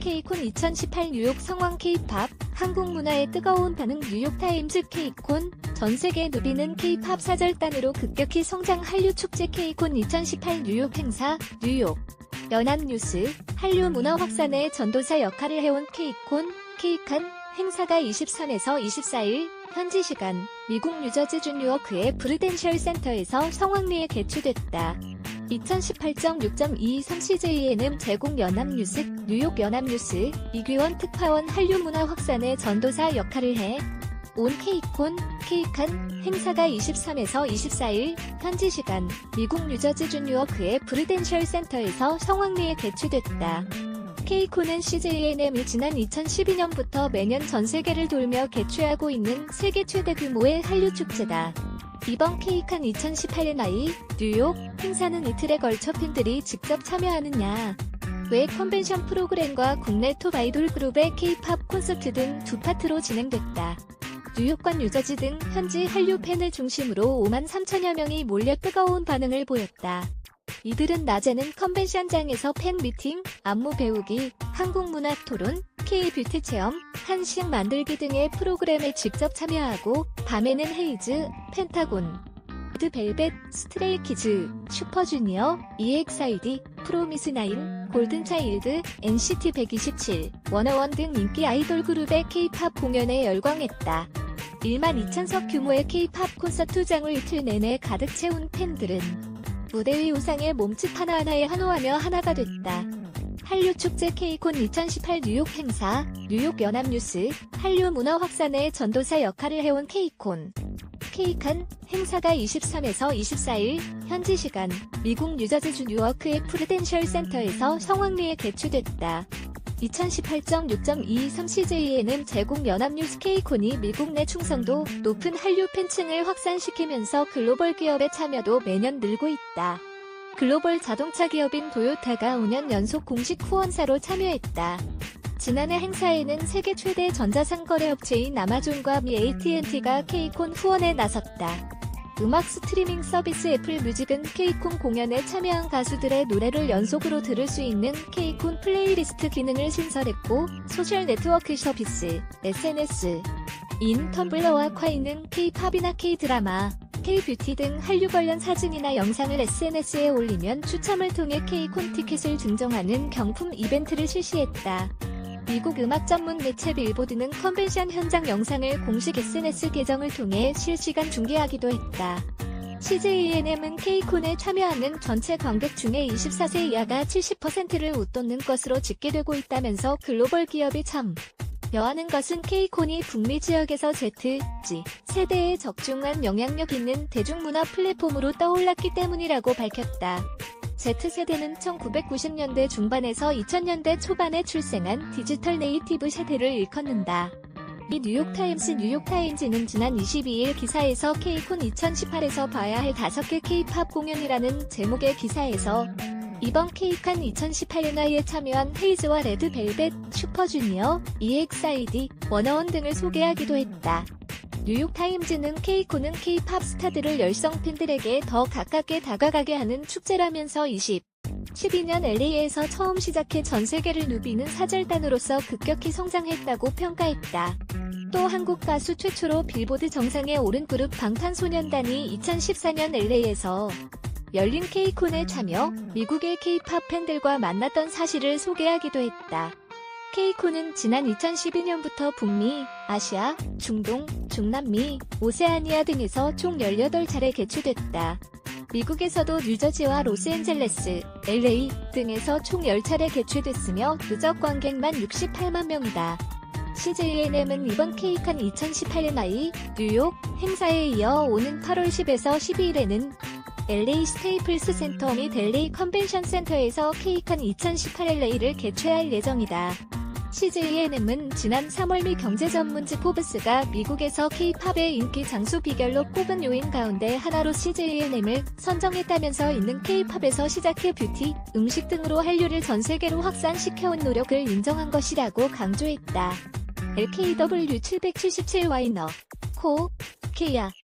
케이콘 2018 뉴욕 성황 케이팝 한국 문화의 뜨거운 반응 뉴욕타임즈 케이콘 전 세계 누비는 케이팝 사절단으로 급격히 성장 한류 축제 케이콘 2018 뉴욕 행사 뉴욕. 연합뉴스. 한류 문화 확산의 전도사 역할을 해온 케이콘 케이칸 행사가 23에서 24일 현지 시간 미국 뉴저지 주 뉴워크의 프루덴셜 센터에서 성황리에 개최됐다. 2018.6.223CJNM 제공 연합뉴스, 뉴욕 연합뉴스, 이규원 특파원 한류문화 확산의 전도사 역할을 해. 온 케이콘, 케이칸 행사가 23에서 24일 현지 시간 미국 뉴저지 주 뉴워크의 프루덴셜 센터에서 성황리에 개최됐다. 케이콘은 CJNM이 지난 2012년부터 매년 전 세계를 돌며 개최하고 있는 세계 최대 규모의 한류 축제다. 이번 케이칸 2018의 나이 뉴욕 행사는 이틀에 걸쳐 팬들이 직접 참여하느냐. 외 컨벤션 프로그램과 국내 톱 아이돌 그룹의 케이팝 콘서트 등 두 파트로 진행됐다. 뉴욕과 뉴저지 등 현지 한류 팬을 중심으로 5만 3천여 명이 몰려 뜨거운 반응을 보였다. 이들은 낮에는 컨벤션장에서 팬 미팅, 안무 배우기, 한국 문화 토론, K-뷰티 체험, 한식 만들기 등의 프로그램에 직접 참여하고 밤에는 헤이즈, 펜타곤, 레드벨벳, 스트레이키즈, 슈퍼주니어, EXID, 프로미스나인, 골든차일드, NCT 127, 워너원 등 인기 아이돌 그룹의 K-팝 공연에 열광했다. 1만 2천석 규모의 K-팝 콘서트장을 이틀 내내 가득 채운 팬들은 무대 위 우상의 몸짓 하나하나에 한호하며 하나가 됐다. 한류 축제 케이콘 2018 뉴욕 행사, 뉴욕 연합뉴스, 한류 문화 확산의 전도사 역할을 해온 케이콘. 케이칸 행사가 23에서 24일 현지 시간 미국 뉴저지 주 뉴워크의 프루덴셜 센터에서 성황리에 개최됐다. 2018.6.223CJNM 제공 연합뉴스 케이콘이 미국 내 충성도 높은 한류 팬층을 확산시키면서 글로벌 기업의 참여도 매년 늘고 있다. 글로벌 자동차 기업인 도요타가 5년 연속 공식 후원사로 참여했다. 지난해 행사에는 세계 최대 전자상거래 업체인 아마존과 미 AT&T가 케이콘 후원에 나섰다. 음악 스트리밍 서비스 애플 뮤직은 케이콘 공연에 참여한 가수들의 노래를 연속으로 들을 수 있는 케이콘 플레이리스트 기능을 신설했고 소셜 네트워크 서비스, SNS, 인 텀블러와 콰이는 K-팝이나 K-드라마, K-뷰티 등 한류 관련 사진이나 영상을 SNS에 올리면 추첨을 통해 K-콘 티켓을 증정하는 경품 이벤트를 실시했다. 미국 음악 전문 매체 빌보드는 컨벤션 현장 영상을 공식 SNS 계정을 통해 실시간 중계하기도 했다. CJNM은 K콘에 참여하는 전체 관객 중에 24세 이하가 70%를 웃돋는 것으로 집계되고 있다면서 글로벌 기업이 참 여하는 것은 K콘이 북미 지역에서 Z, G 세대에 적중한 영향력 있는 대중문화 플랫폼으로 떠올랐기 때문이라고 밝혔다. Z세대는 1990년대 중반에서 2000년대 초반에 출생한 디지털 네이티브 세대를 일컫는다. 이 뉴욕타임스 뉴욕타임즈는 지난 22일 기사에서 K콘 2018에서 봐야 할 5개 K-팝 공연이라는 제목의 기사에서 이번 K칸 2018년화에 참여한 헤이즈와 레드벨벳, 슈퍼주니어, EXID, 워너원 등을 소개하기도 했다. 뉴욕타임즈는 K콘은 K-팝 스타들을 열성 팬들에게 더 가깝게 다가가게 하는 축제라면서 20. 12년 LA에서 처음 시작해 전 세계를 누비는 사절단으로서 급격히 성장했다고 평가했다. 또 한국 가수 최초로 빌보드 정상에 오른 그룹 방탄소년단이 2014년 LA에서 열린 K콘에 참여, 미국의 K-팝 팬들과 만났던 사실을 소개하기도 했다. K콘은 지난 2012년부터 북미, 아시아, 중동, 중남미, 오세아니아 등에서 총 18차례 개최됐다. 미국에서도 뉴저지와 로스앤젤레스, LA 등에서 총 10차례 개최됐으며 누적 관객만 68만 명이다. CJNM은 이번 K칸 2018의 나이 뉴욕 행사에 이어 오는 8월 10에서 12일에는 LA 스테이플스 센터 및 LA 컨벤션 센터에서 K칸 2018 LA를 개최할 예정이다. CJNM은 지난 3월 미 경제 전문지 포브스가 미국에서 K-팝의 인기 장수 비결로 꼽은 요인 가운데 하나로 CJNM을 선정했다면서 있는 K-팝에서 시작해 뷰티, 음식 등으로 한류를 전 세계로 확산시켜온 노력을 인정한 것이라고 강조했다. LKW777 와이너, 코, 케야